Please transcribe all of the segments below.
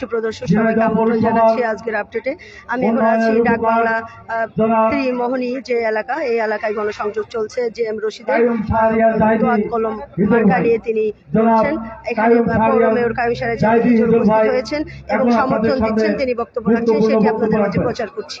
সুপ্রদর্শক সবাইকে আমন্ত্রণ জানাচ্ছি আজকের আপডেটে আমি এখন আছি ডাক বাংলা ত্রিমোহনী যে এলাকা এই এলাকায় গণসংযোগ চলছে জে এম রশিদের দোয়াত কলম হিজুর মার্কা নিয়ে তিনি এখানে পৌর মেয়র কায়ুম উপস্থিত হয়েছেন এবং সমর্থন দিচ্ছেন তিনি বক্তব্য রাখছেন সেটি আপনাদের মাঝে প্রচার করছি।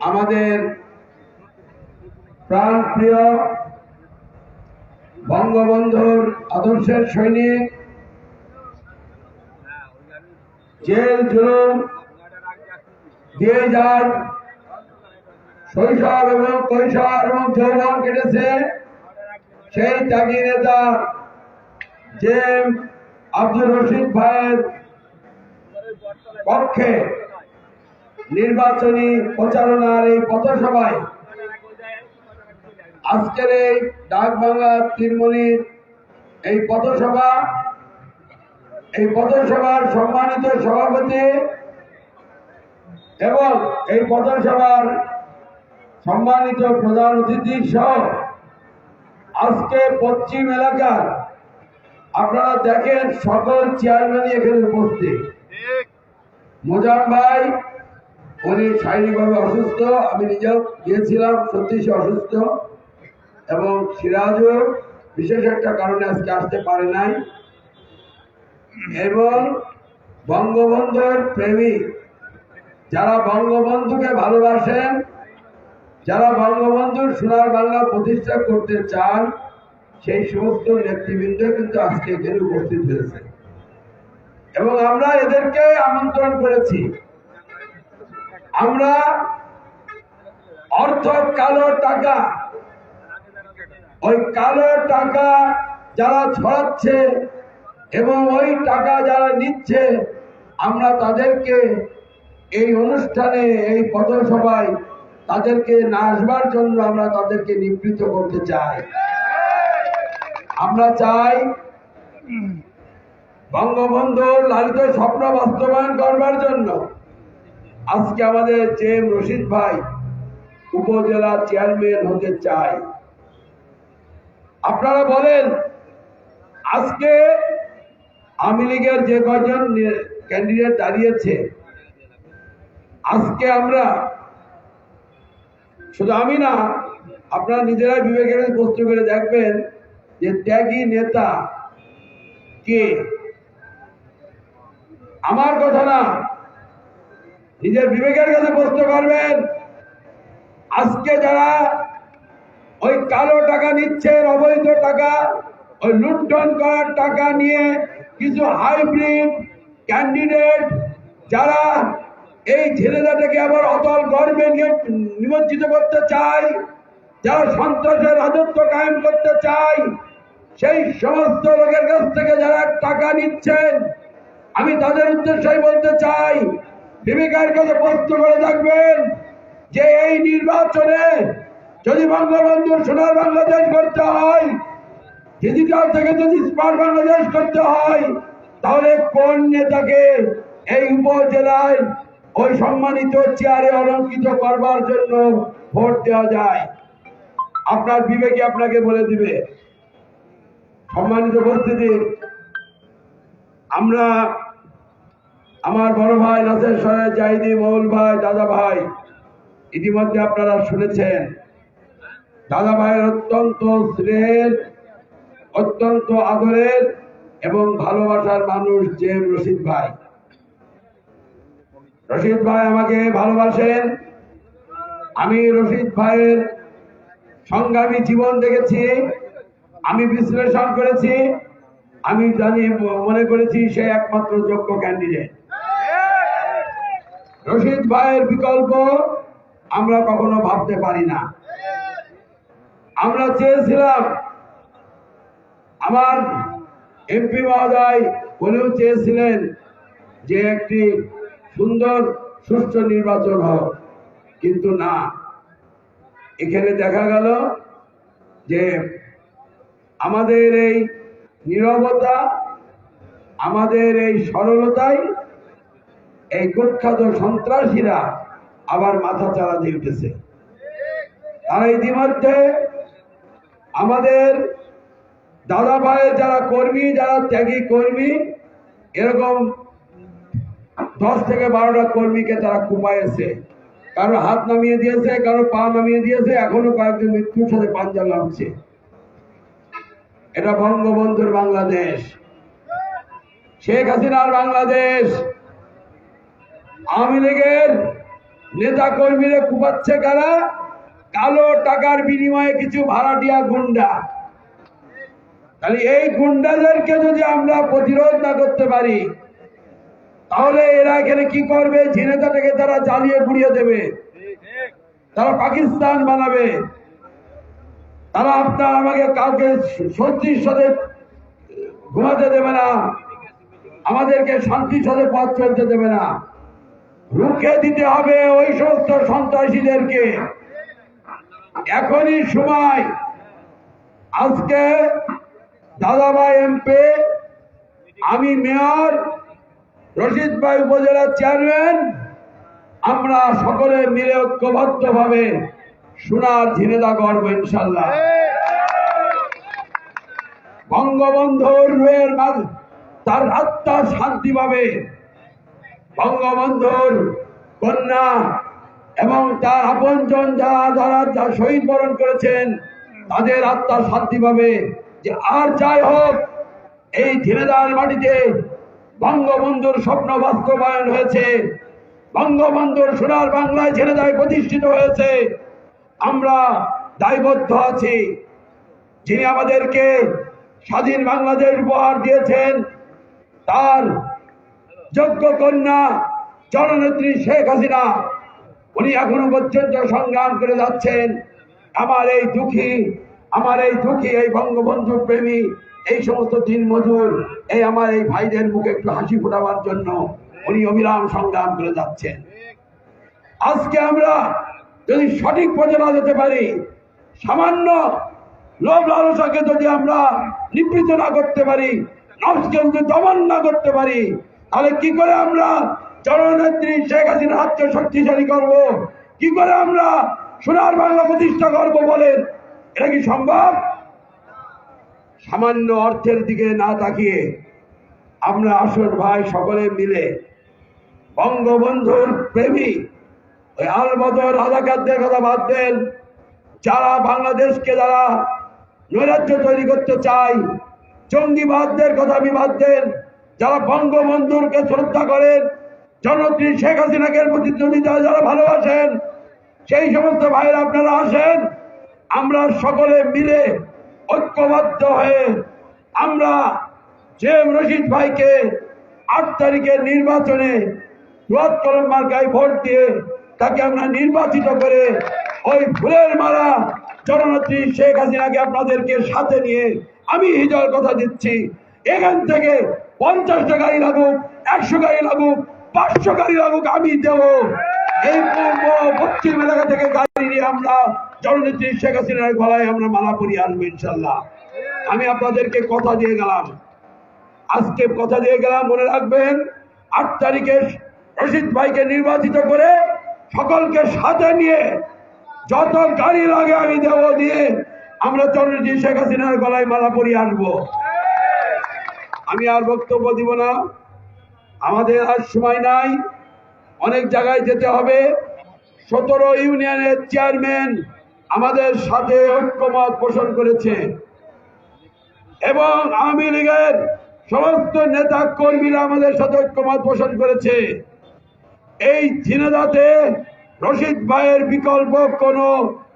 আমাদের প্রাণপ্রিয় বঙ্গবন্ধুর আদর্শের সৈনিক, জেল জুলুম, দিয়ে যার শৈশব এবং কৈশোর এবং যৌবন কেটেছে, সেই ত্যাগী নেতা যে আব্দুর রশিদ ভাইয়ের পক্ষে নির্বাচনী প্রচারণার এই পথসভায় আজকের এই ডাক বাংলা তিরমণির এই পথসভা এই পথসভার সম্মানিত সভাপতি এবং এই পথসভার সম্মানিত প্রধান অতিথি সহ আজকে পশ্চিম এলাকার আপনারা দেখেন সকল চেয়ারম্যানই এখানে উপস্থিত। মোজাম ভাই উনি শারীরিকভাবে অসুস্থ, আমি নিজেও গিয়েছিলাম, সত্যি সে অসুস্থ। এবং সিরাজও বিশেষ একটা কারণে আজকে আসতে পারে নাই। এবং বঙ্গবন্ধুর প্রেমিক যারা বঙ্গবন্ধুকে ভালোবাসেন, যারা বঙ্গবন্ধুর সোনার বাংলা প্রতিষ্ঠা করতে চান, সেই সমস্ত নেতৃবৃন্দ কিন্তু আজকে এখানে উপস্থিত হয়েছে। এবং আমরা এদেরকে আমন্ত্রণ করেছি। আমরা অর্থ কালো টাকা, ওই কালো টাকা যারা ছড়াচ্ছে এবং ওই টাকা যারা নিচ্ছে, আমরা তাদেরকে এই অনুষ্ঠানে, এই পথসভায় তাদেরকে না আসবার জন্য আমরা তাদেরকে নিবৃত্ত করতে চাই। আমরা চাই বঙ্গবন্ধুর লালিত স্বপ্ন বাস্তবায়ন করবার জন্য আজকে আমাদের এম রশিদ ভাই উপজেলা চেয়ারম্যান হতে চাই আপনারা বলেন, আজকে আওয়ামী লীগের যে কজন ক্যান্ডিডেট দাঁড়িয়েছে, আজকে আমরা শুধু আমি না, আপনারা নিজেরাই বিবেকের প্রশ্ন করে দেখবেন যে ত্যাগী নেতা কে? আমার কথা না নিজের বিবেকের কাছে প্রশ্ন করবেন, আজকে যারা ওই কালো টাকা নিচ্ছেন অবৈধ টাকা, ওই লুণ্ঠন করার টাকা নিয়ে কিছু হাইব্রিড ক্যান্ডিডেট যারা এই ছেলেটাকে আবার অতল গর্বে নিয়ে নিমজ্জিত করতে চায়, যারা সন্ত্রাসের রাজত্ব কায়েম করতে চায়, সেই সমস্ত লোকের কাছ থেকে যারা টাকা নিচ্ছেন, আমি তাদের উদ্দেশ্যে বলতে চাই বিবেকের কাছে প্রশ্ন করে থাকবেন যে এই নির্বাচনে যদি বঙ্গবন্ধুর সোনার বাংলাদেশ করতে হয় ডিজিটাল থেকে যদি স্মার্ট বাংলাদেশ করতে হয়, তাহলে কোন নেতাকে এই উপজেলায় ওই সম্মানিত চেয়ারে অলঙ্কিত করবার জন্য ভোট দেওয়া যায়? আপনার বিবেকে আপনাকে বলে দিবে। সম্মানিত উপস্থিতি, আমরা আমার বড় ভাই নাসের সাহেব, জাহিদি মৌল ভাই, দাদা ভাই, ইতিমধ্যে আপনারা শুনেছেন। দাদা ভাইয়ের অত্যন্ত স্নেহের, অত্যন্ত আদরের এবং ভালোবাসার মানুষ জে এম রশিদ ভাই। রশিদ ভাই আমাকে ভালোবাসেন। আমি রশিদ ভাইয়ের সংগ্রামী জীবন দেখেছি, আমি বিশ্লেষণ করেছি, আমি জানি, মনে করেছি সে একমাত্র যোগ্য ক্যান্ডিডেট রশিদ ভাইয়ের বিকল্প আমরা কখনো ভাবতে পারি না। আমরা চেয়েছিলাম, আমার এমপি মহোদয় উনিও চেয়েছিলেন যে একটি সুন্দর সুষ্ঠু নির্বাচন হোক, কিন্তু না। এখানে দেখা গেল যে আমাদের এই নিরবতা, আমাদের এই সরলতাই এই কুখ্যাত সন্ত্রাসীরা আবার মাথা চালা দিয়ে উঠেছে তারা ইতিমধ্যে আমাদের দাদা ভাইয়ের যারা কর্মী, যারা ত্যাগী কর্মী, এরকম দশ থেকে বারোটা কর্মীকে তারা কুপাইছে কারও হাত নামিয়ে দিয়েছে, কারও পা নামিয়ে দিয়েছে, এখনও কয়েকজন মৃত্যুর সাথে পাঞ্জা লাগছে এটা বঙ্গবন্ধুর বাংলাদেশ। শেখ হাসিনার বাংলাদেশ। আওয়ামী লীগের নেতা কর্মীরা কুপাচ্ছে কারা? কালো টাকার বিনিময়ে কিছু ভাড়াটিয়া গুন্ডা। তাহলে এই গুন্ডাদেরকে যদি আমরা প্রতিরোধ না করতে পারি, তাহলে এরা এখানে কি করবে? ঝিনেতাটাকে তারা জ্বালিয়ে পুড়িয়ে দেবে। তারা পাকিস্তান বানাবে। তারা আপনার আমাকে কাউকে সত্যির সাথে ঘুমাতে দেবে না। আমাদেরকে শান্তির সাথে পথ চলতে দেবে না। রুখে দিতে হবে ওই সমস্ত সন্ত্রাসীদেরকে। এখনই সময়। আজকে দাদাভাই এমপি, আমি মেয়র, রশিদ ভাই উপজেলার চেয়ারম্যান, আমরা সকলে মিলে ঐক্যবদ্ধ ভাবে সোনার ঝিনেদা করব ইনশাল্লাহ বঙ্গবন্ধুর তার আত্মা শান্তি পাবে। বঙ্গবন্ধুর কন্যা এবং তার আপনজন যারা যারা যা শহীদ বরণ করেছেন, তাদের আত্মা শান্তি পাবে। যে আর যাই হোক, এই ঝিনেদার মাটিতে বঙ্গবন্ধুর স্বপ্ন বাস্তবায়ন হয়েছে। বঙ্গবন্ধুর সোনার বাংলায় ছেড়ে ঝিনেদায় প্রতিষ্ঠিত হয়েছে। আমরা দায়বদ্ধ আছি। যিনি আমাদেরকে স্বাধীন বাংলাদেশ উপহার দিয়েছেন, তার যোগ্য কন্যা জননেত্রী শেখ হাসিনা, উনি এখনও পর্যন্ত সংগ্রাম করে যাচ্ছেন। আমার এই দুঃখী, আমার এই দুঃখী, এই বঙ্গবন্ধু প্রেমী, এই সমস্ত দিন মজুর, এই আমার এই ভাইদের মুখে একটু হাসি ফোটাবার জন্য উনি অবিরাম সংগ্রাম করে যাচ্ছেন। আজকে আমরা যদি সঠিক পথে না যেতে পারি, সামান্য লোভ লালসাকে যদি আমরা নিবৃত না করতে পারি নফসকে যদি দমন না করতে পারি তাহলে কি করে আমরা জননেত্রী শেখ হাসিনার হাতকে শক্তিশালী করব? কি করে আমরা সোনার বাংলা প্রতিষ্ঠা করব বলেন? এটা কি সম্ভব? সামান্য অর্থের দিকে না তাকিয়ে আমরা আসল ভাই সকলে মিলে বঙ্গবন্ধুর প্রেমী ওই আলবদর রাজাকারদের কথা বাদ দেন। যারা বাংলাদেশকে যারা নৈরাজ্য তৈরি করতে চায়, জঙ্গিবাদদের কথা আমি বাদ দেন। যারা বঙ্গবন্ধুরকে শ্রদ্ধা করেন জনত্রী শেখ হাসিনাকে প্রতিদ্বন্দ্বিতা যারা ভালোবাসেন, সেই সমস্ত ভাইরা আপনারা আসেন, আমরা সকলে মিলে ঐক্যবদ্ধ হয়ে আমরা জেম রশিদ ভাইকে আট তারিখের নির্বাচনে বৃহৎ কলম মার্কায় ভোট দিয়ে তাকে আমরা নির্বাচিত করে ওই ফুলের মালা জননেত্রী শেখ হাসিনাকে আপনাদেরকে সাথে নিয়ে আমি হিজল কথা দিচ্ছি। এখান থেকে পঞ্চাশটা গাড়ি লাগুক, একশো গাড়ি লাগুক, পাঁচশো গাড়ি লাগুক, আমি দেব। এই পশ্চিম এলাকা থেকে গাড়ি নিয়ে আমরা জননেত্রী শেখ হাসিনার গলায় আমরা মালা পরিয়ে আনব ইনশাল্লাহ। আমি আপনাদেরকে কথা দিয়ে গেলাম। আজকে কথা দিয়ে গেলাম, মনে রাখবেন, আট তারিখে রশিদ ভাইকে নির্বাচিত করে সকলকে সাথে নিয়ে যত গাড়ি লাগে আমি দেব দিয়ে আমরা চন্দ্রজি শেখ হাসিনার গলায় মালা পরিয়ে আনব। আমি আর বক্তব্য দিব না। আমাদের আর সময় নাই। অনেক জায়গায় যেতে হবে। সতেরো ইউনিয়নের চেয়ারম্যান আমাদের সাথে ঐক্যমত পোষণ করেছে। এবং আওয়ামী লীগের সমস্ত নেতা কর্মীরা আমাদের সাথে ঐক্যমত পোষণ করেছে। এই ঝিনাদাতে রশিদ ভাইয়ের বিকল্প কোন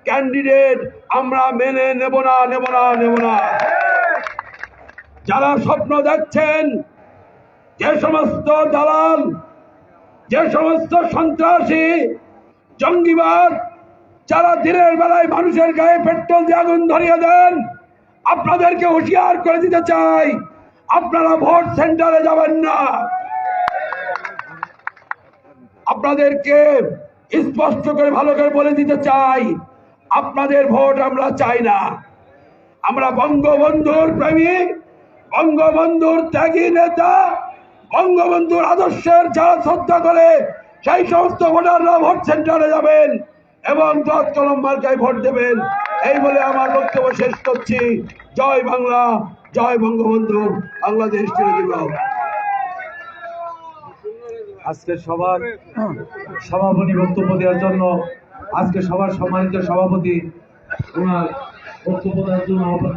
ক্যান্ডিডেট আমরা মেনে নেব না নেব না নেব না। যারা স্বপ্ন দেখছেন, যে সমস্ত দালাল, যে সমস্ত সন্ত্রাসী, জঙ্গিবাদ, যারা দিনের বেলায় মানুষের গায়ে পেট্রোল দিয়ে আগুন ধরিয়ে দেন, আপনাদেরকে হুঁশিয়ার করে দিতে চাই, আপনারা ভোট সেন্টারে যাবেন না। আপনাদেরকে স্পষ্ট করে ভালো করে বলে দিতে চাই, আপনাদের ভোট আমরা চাই না। আমরা বঙ্গবন্ধুর প্রেমিক বঙ্গবন্ধুর ত্যাগী নেতা, বঙ্গবন্ধুর আদর্শের যারা শ্রদ্ধা করে, সেই সমস্ত ভোটাররা ভোট সেন্টারে যাবেন এবং দশ কলম মার্কায় ভোট দেবেন। এই বলে আমার বক্তব্য শেষ করছি। জয় বাংলা, জয় বঙ্গবন্ধু, বাংলাদেশ আজকে সবার সভাপতি বক্তব্য দেওয়ার জন্য আজকে সবার সম্মানিত সভাপতি ওনার বক্তব্য দেওয়ার জন্য আহ্বান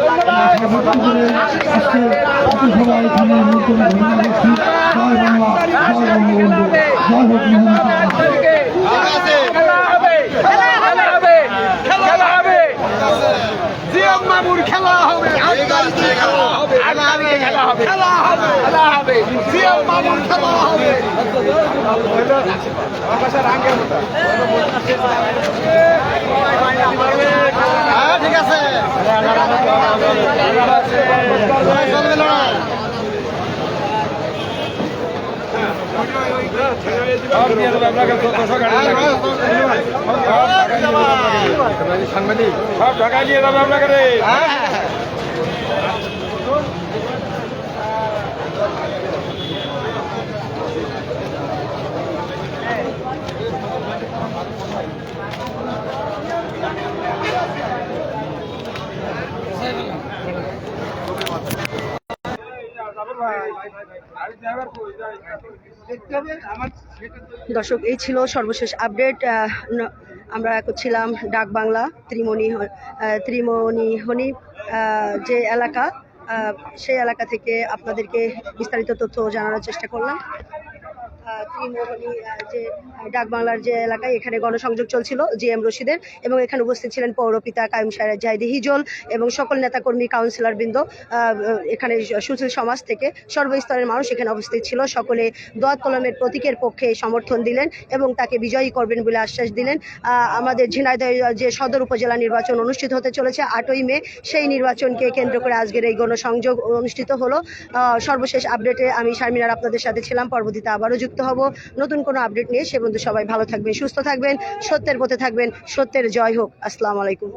কর্মী সমর্থক আছি, আমরা প্রত্যেকেই এখন বাইরে নিজ নিজ পাড়ার মহল্লা খেলা হবে খেলা হবে খেলা হবে খেলা জিএম মামুর খেলা হবে হ্যাঁ ঠিক আছে চলবে লড়াই সব ঢাকা নিয়ে যাবে আপনাকে। দর্শক এই ছিল সর্বশেষ আপডেট আমরা করছিলাম ডাক বাংলা ত্রিমণি হ- আহ, ত্রিমণি হনি যে এলাকা সেই এলাকা থেকে আপনাদেরকে বিস্তারিত তথ্য জানানোর চেষ্টা করলাম। ত্রিমোহনী যে ডাক বাংলার যে এলাকায় এখানে গণসংযোগ চলছিল জি এম রশিদের, এবং এখানে উপস্থিত ছিলেন পৌরপিতা কায়েম সাহেব জাহিদি হিজল এবং সকল নেতাকর্মী কাউন্সিলর বৃন্দ এখানে সুশীল সমাজ থেকে সর্বস্তরের মানুষ এখানে উপস্থিত ছিল। সকলে দোয়াত কলমের প্রতীকের পক্ষে সমর্থন দিলেন এবং তাকে বিজয়ী করবেন বলে আশ্বাস দিলেন। আমাদের ঝিনাইদহ যে সদর উপজেলা নির্বাচন অনুষ্ঠিত হতে চলেছে আটই মে, সেই নির্বাচনকে কেন্দ্র করে আজকের এই গণসংযোগ অনুষ্ঠিত হলো। সর্বশেষ আপডেটে আমি শারমিনার আপনাদের সাথে ছিলাম। পরবর্তীতে আবারও যুক্ত হব। নতুন কোনো আপডেট নিয়ে সে বন্ধু সবাই ভালো থাকবেন, সুস্থ থাকবেন, সত্যের পথে থাকবেন, সত্যের জয় হোক। আসসালামু আলাইকুম।